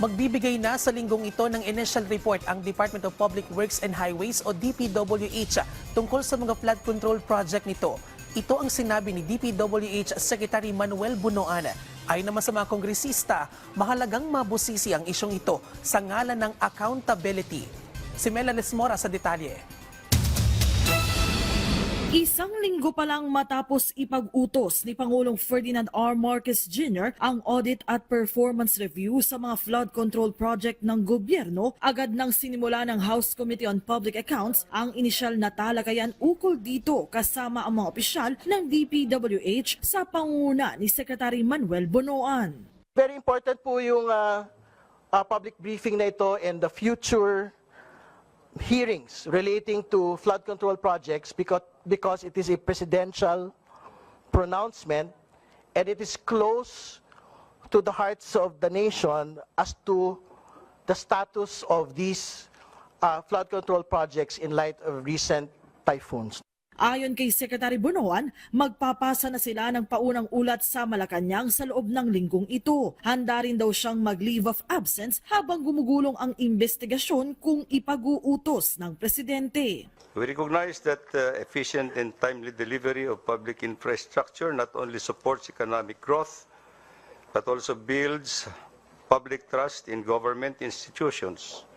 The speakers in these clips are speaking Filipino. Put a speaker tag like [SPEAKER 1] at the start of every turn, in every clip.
[SPEAKER 1] Magbibigay na sa linggong ito ng initial report ang Department of Public Works and Highways o DPWH tungkol sa mga flood control project nito. Ito ang sinabi ni DPWH Secretary Manuel Bunoan. Ayon naman sa mga kongresista, mahalagang mabusisi ang isyong ito sa ngalan ng accountability. Si Melanie Mora sa detalye.
[SPEAKER 2] Isang linggo pa lang matapos ipag-utos ni Pangulong Ferdinand R. Marcos Jr. ang audit at performance review sa mga flood control project ng gobyerno, agad nang sinimula ng House Committee on Public Accounts ang inisyal na talakayan ukol dito kasama ang mga opisyal ng DPWH sa panguna ni Secretary Manuel Bonoan.
[SPEAKER 3] Very important po yung ah, ah, public briefing na ito and the future hearings relating to flood control projects because, because it is a presidential pronouncement and it is close to the hearts of the nation as to the status of these uh, flood control projects in light of recent typhoons.
[SPEAKER 2] Ayon kay Secretary Bonoan, magpapasa na sila ng paunang ulat sa Malacanang sa loob ng linggong ito. Handa rin daw siyang mag-leave of absence habang gumugulong ang investigasyon kung ipag-uutos ng presidente.
[SPEAKER 4] We recognize that uh, efficient and timely delivery of public infrastructure not only supports economic growth, but also builds public trust in government institutions,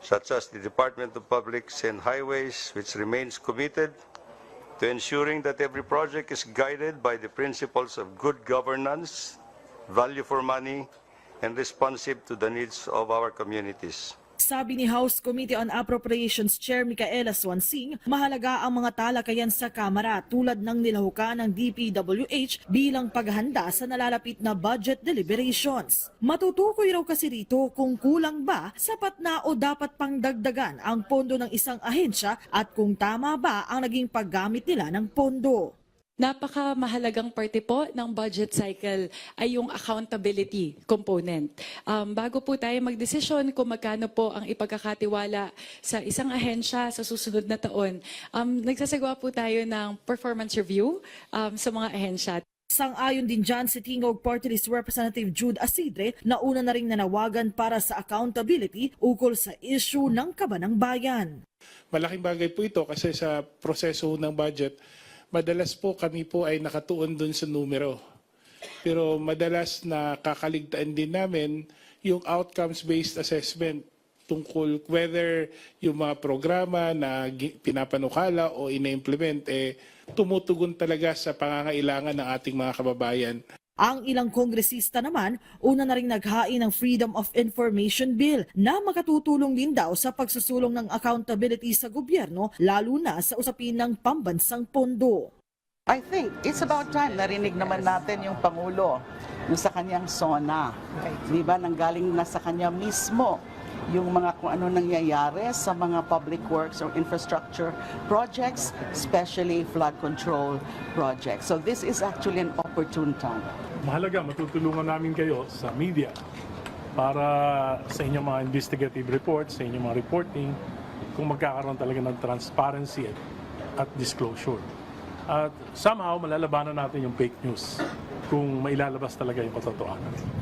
[SPEAKER 4] such as the Department of Publics and Highways, which remains committed to ensuring that every project is guided by the principles of good governance, value for money, and responsive to the needs of our communities.
[SPEAKER 2] Sabi ni House Committee on Appropriations Chair Micaela Swansing, mahalaga ang mga talakayan sa Kamara tulad ng nilahukan ng DPWH bilang paghanda sa nalalapit na budget deliberations. Matutukoy raw kasi rito kung kulang ba, sapat na o dapat pang dagdagan ang pondo ng isang ahensya at kung tama ba ang naging paggamit nila ng pondo.
[SPEAKER 5] Napakamahalagang parte po ng budget cycle ay yung accountability component. Um, bago po tayo magdesisyon kung magkano po ang ipagkakatiwala sa isang ahensya sa susunod na taon, um, nagsasagawa po tayo ng performance review um, sa mga ahensya.
[SPEAKER 2] Sang-ayon din dyan si Tingog Party List Representative Jude Asidre na una na ring nanawagan para sa accountability ukol sa issue ng kabanang bayan.
[SPEAKER 6] Malaking bagay po ito kasi sa proseso ng budget, madalas po kami po ay nakatuon dun sa numero. Pero madalas na kakaligtaan din namin yung outcomes-based assessment tungkol whether yung mga programa na pinapanukala o ina-implement eh tumutugon talaga sa pangangailangan ng ating mga kababayan.
[SPEAKER 2] Ang ilang kongresista naman, una na ring naghain ng Freedom of Information Bill na makatutulong din daw sa pagsusulong ng accountability sa gobyerno lalo na sa usapin ng pambansang pondo.
[SPEAKER 7] I think it's about time narinig naman natin yung Pangulo yung sa kanyang SONA. Di ba, nanggaling na sa kanya mismo yung mga kung ano nangyayari sa mga public works or infrastructure projects, especially flood control projects. So this is actually an opportune time.
[SPEAKER 8] mahalaga matutulungan namin kayo sa media para sa inyong mga investigative reports, sa inyong mga reporting, kung magkakaroon talaga ng transparency at, at disclosure. At somehow, malalabanan natin yung fake news kung mailalabas talaga yung katotohanan.